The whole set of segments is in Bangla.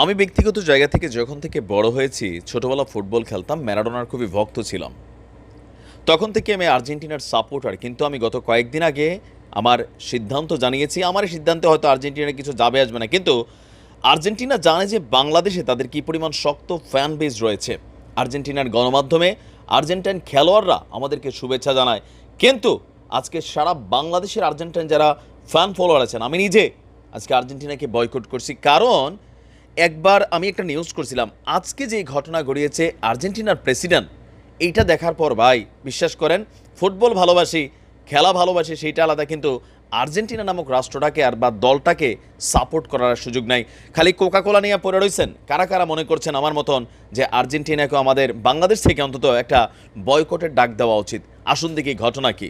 আমি ব্যক্তিগত জায়গা থেকে যখন থেকে বড় হয়েছি, ছোটবেলা ফুটবল খেলতাম, ম্যারাডোনার খুবই ভক্ত ছিলাম। তখন থেকে আমি আর্জেন্টিনার সাপোর্টার, কিন্তু আমি গত কয়েকদিন আগে আমার সিদ্ধান্ত জানিয়েছি, আমার সিদ্ধান্তে হয়তো আর্জেন্টিনার কিছু যাবে আসবে না, কিন্তু আর্জেন্টিনা জানে যে বাংলাদেশে তাদের কী পরিমাণ শক্ত ফ্যান বেজ রয়েছে। আর্জেন্টিনার গণমাধ্যমে আর্জেন্টাইন খেলোয়াড়রা আমাদেরকে শুভেচ্ছা জানায়। কিন্তু আজকে সারা বাংলাদেশের আর্জেন্টাইন যারা ফ্যান ফলোয়ার আছেন, আমি নিজে আজকে আর্জেন্টিনাকে বয়কট করছি। কারণ একবার আমি একটা নিউজ করছিলাম। আজকে যে ঘটনা গড়িয়েছে আর্জেন্টিনার প্রেসিডেন্ট এইটা দেখার পর ভাই, বিশ্বাস করেন ফুটবল ভালোবাসি, খেলা ভালোবাসি, সেইটা আলাদা, কিন্তু আর্জেন্টিনা নামক রাষ্ট্রটাকে আর বা দলটাকে সাপোর্ট করার সুযোগ নাই। খালি কোকা কোলা নিয়ে পড়ে রয়েছেন কারা কারা মনে করছেন আমার মতন যে আর্জেন্টিনাকে আমাদের বাংলাদেশ থেকে অন্তত একটা বয়কটের ডাক দেওয়া উচিত? আসুন দেখি ঘটনা কি।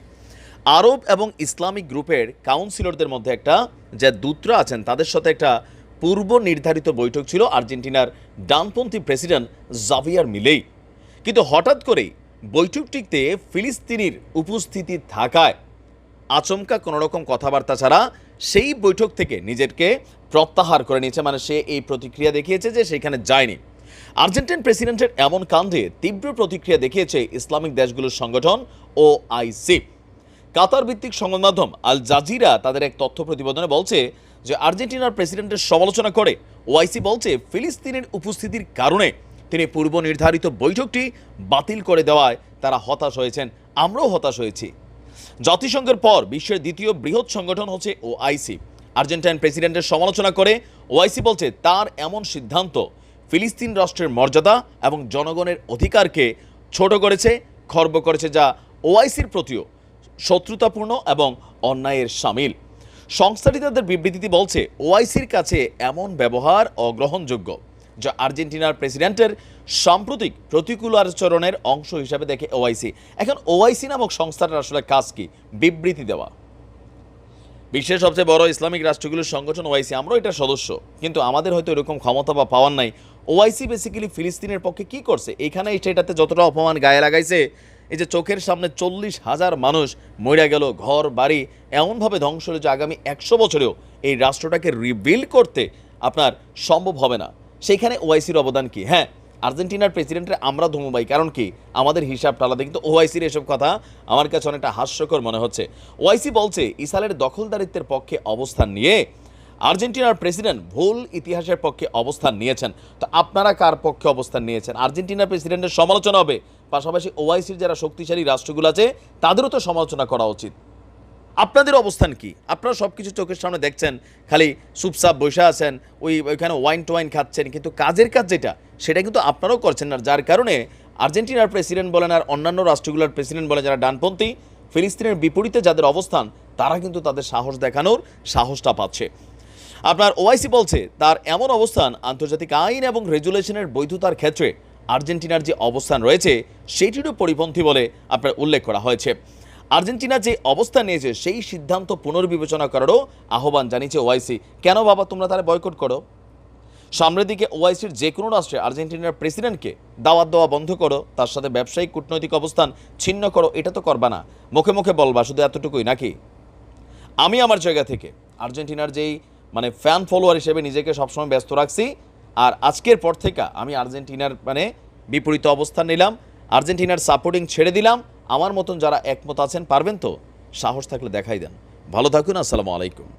আরব এবং ইসলামিক গ্রুপের কাউন্সিলরদের মধ্যে একটা যে দূতরা আছেন, তাদের সাথে একটা পূর্ব নির্ধারিত বৈঠক ছিল আর্জেন্টিনার ডানপন্থী প্রেসিডেন্ট জাভিয়ার মিলেই। কিন্তু হঠাৎ করেই বৈঠকটিতে ফিলিস্তিনির উপস্থিতি থাকায় আচমকা কোনো রকম কথাবার্তা ছাড়া সেই বৈঠক থেকে নিজেকে প্রত্যাহার করে নিয়েছে। মানে সে এই প্রতিক্রিয়া দেখিয়েছে যে সেখানে যায়নি। আর্জেন্টিন প্রেসিডেন্টের এমন কাণ্ডে তীব্র প্রতিক্রিয়া দেখিয়েছে ইসলামিক দেশগুলোর সংগঠন ও আইসি কাতার ভিত্তিক সংবাদ মাধ্যম আল জাজিরা তাদের এক তথ্য প্রতিবেদনে বলছে যে আর্জেন্টিনার প্রেসিডেন্টের সমালোচনা করে ওআইসি বলছে ফিলিস্তিনের উপস্থিতির কারণে তিনি পূর্ব নির্ধারিত বৈঠকটি বাতিল করে দেওয়ায় তারা হতাশ হয়েছেন, আমরাও হতাশ হয়েছি। জাতিসংঘের পর বিশ্বের দ্বিতীয় বৃহৎ সংগঠন হচ্ছে ওআইসি। আর্জেন্টাইন প্রেসিডেন্টের সমালোচনা করে ওআইসি বলছে তার এমন সিদ্ধান্ত ফিলিস্তিন রাষ্ট্রের মর্যাদা এবং জনগণের অধিকারকে ছোট করেছে, খর্ব করেছে যা ওআইসির প্রতিও শত্রুতাপূর্ণ এবং অন্যায়ের সামিল। সংস্থাটি তাদের বিবৃতিতে বলছে, ওআইসির কাছে এমন ব্যবহার অগ্রহণযোগ্য, যা আর্জেন্টিনার প্রেসিডেন্টের সাম্প্রতিক প্রতিকূল আচরণের অংশ হিসাবে দেখে ওআইসি। এখন ওআইসি নামক সংস্থাটার আসলে কাজ কি? বিবৃতি দেওয়া। বিশ্বের সবচেয়ে বড় ইসলামিক রাষ্ট্রগুলোর সংগঠন ওআইসি, আমরাও এটার সদস্য। কিন্তু আমাদের হয়তো এরকম ক্ষমতা বা পাওয়ার নাই। ওআইসি বেসিক্যালি ফিলিস্তিনের পক্ষে কি করছে? এখানে সেটাতে যতটা অপমান গায়ে লাগাইছে এই যে চোখের সামনে চল্লিশ হাজার মানুষ মরে গেল ঘর, বাড়ি, এমনভাবে ধ্বংস হলো যে আগামী একশো বছরেও এই রাষ্ট্রটাকে রিবিল্ড করতে আপনার সম্ভব হবে না। সেইখানে ওআইসির অবদান কি? হ্যাঁ আর্জেন্টিনার প্রেসিডেন্টের আমরা ধুমুবাই, কারণ কি? আমাদের হিসাবটা আলাদা কিন্তু ওআইসির এসব কথা আমার কাছে অনেকটা হাস্যকর মনে হচ্ছে। ওআইসি বলছে, ইসরায়েলের দখলদারিত্বের পক্ষে অবস্থান নিয়ে আর্জেন্টিনার প্রেসিডেন্ট ভুল ইতিহাসের পক্ষে অবস্থান নিয়েছেন। তো আপনারা কার পক্ষে অবস্থান নিয়েছেন? আর্জেন্টিনার প্রেসিডেন্টের সমালোচনা হবে। পাশাপাশি ওআইসির যারা শক্তিশালী রাষ্ট্রগুলো আছে, তাদেরও তো সমালোচনা করা উচিত। আপনাদের অবস্থান কি? আপনারা সব কিছু চোখের সামনে দেখছেন, খালি সুপসাপ বসে আছেন, ওই ওইখানে ওয়াইন টোয়াইন খাচ্ছেন, কিন্তু কাজের কাজ যেটা, সেটা কিন্তু আপনারাও করছেন না, যার কারণে আর্জেন্টিনার প্রেসিডেন্ট বলেন আর অন্যান্য রাষ্ট্রগুলোর প্রেসিডেন্ট বলেন যারা ডানপন্থী, ফিলিস্তিনের বিপরীতে যাদের অবস্থান, তারা কিন্তু তাদের সাহস দেখানোর সাহসটা পাচ্ছে। আপনার ওআইসি বলছে, তার এমন অবস্থান আন্তর্জাতিক আইন এবং রেজুলেশনের বৈধতার ক্ষেত্রে আর্জেন্টিনার যে অবস্থান রয়েছে সেটিরও পরিপন্থী বলে আপনার উল্লেখ করা হয়েছে। আর্জেন্টিনা যে অবস্থান নিয়েছে, সেই সিদ্ধান্ত পুনর্বিবেচনা করারও আহ্বান জানিয়েছে ওআইসি কেন বাবা, তোমরা তারা বয়কট করো? সামনের দিকে ওআইসির যে কোনো রাষ্ট্রে আর্জেন্টিনার প্রেসিডেন্টকে দাওয়াত দেওয়া বন্ধ করো, তার সাথে ব্যবসায়িক কূটনৈতিক অবস্থান ছিন্ন করো, এটা তো করবা না। মুখে মুখে বলবা, শুধু এতটুকুই নাকি? আমি আমার জায়গা থেকে আর্জেন্টিনার যেই মানে ফ্যান ফলোয়ার হিসেবে নিজেকে সবসময় ব্যস্ত রাখছি আর আজকের পর থেকে আমি আর্জেন্টিনার মানে বিপরীত অবস্থান নিলাম। আর্জেন্টিনার সাপোর্টিং ছেড়ে দিলাম। আমার মতন যারা একমত আছেন, পারবেন তো? সাহস থাকলে দেখাই দেন। ভালো থাকুন, আসসালামু আলাইকুম।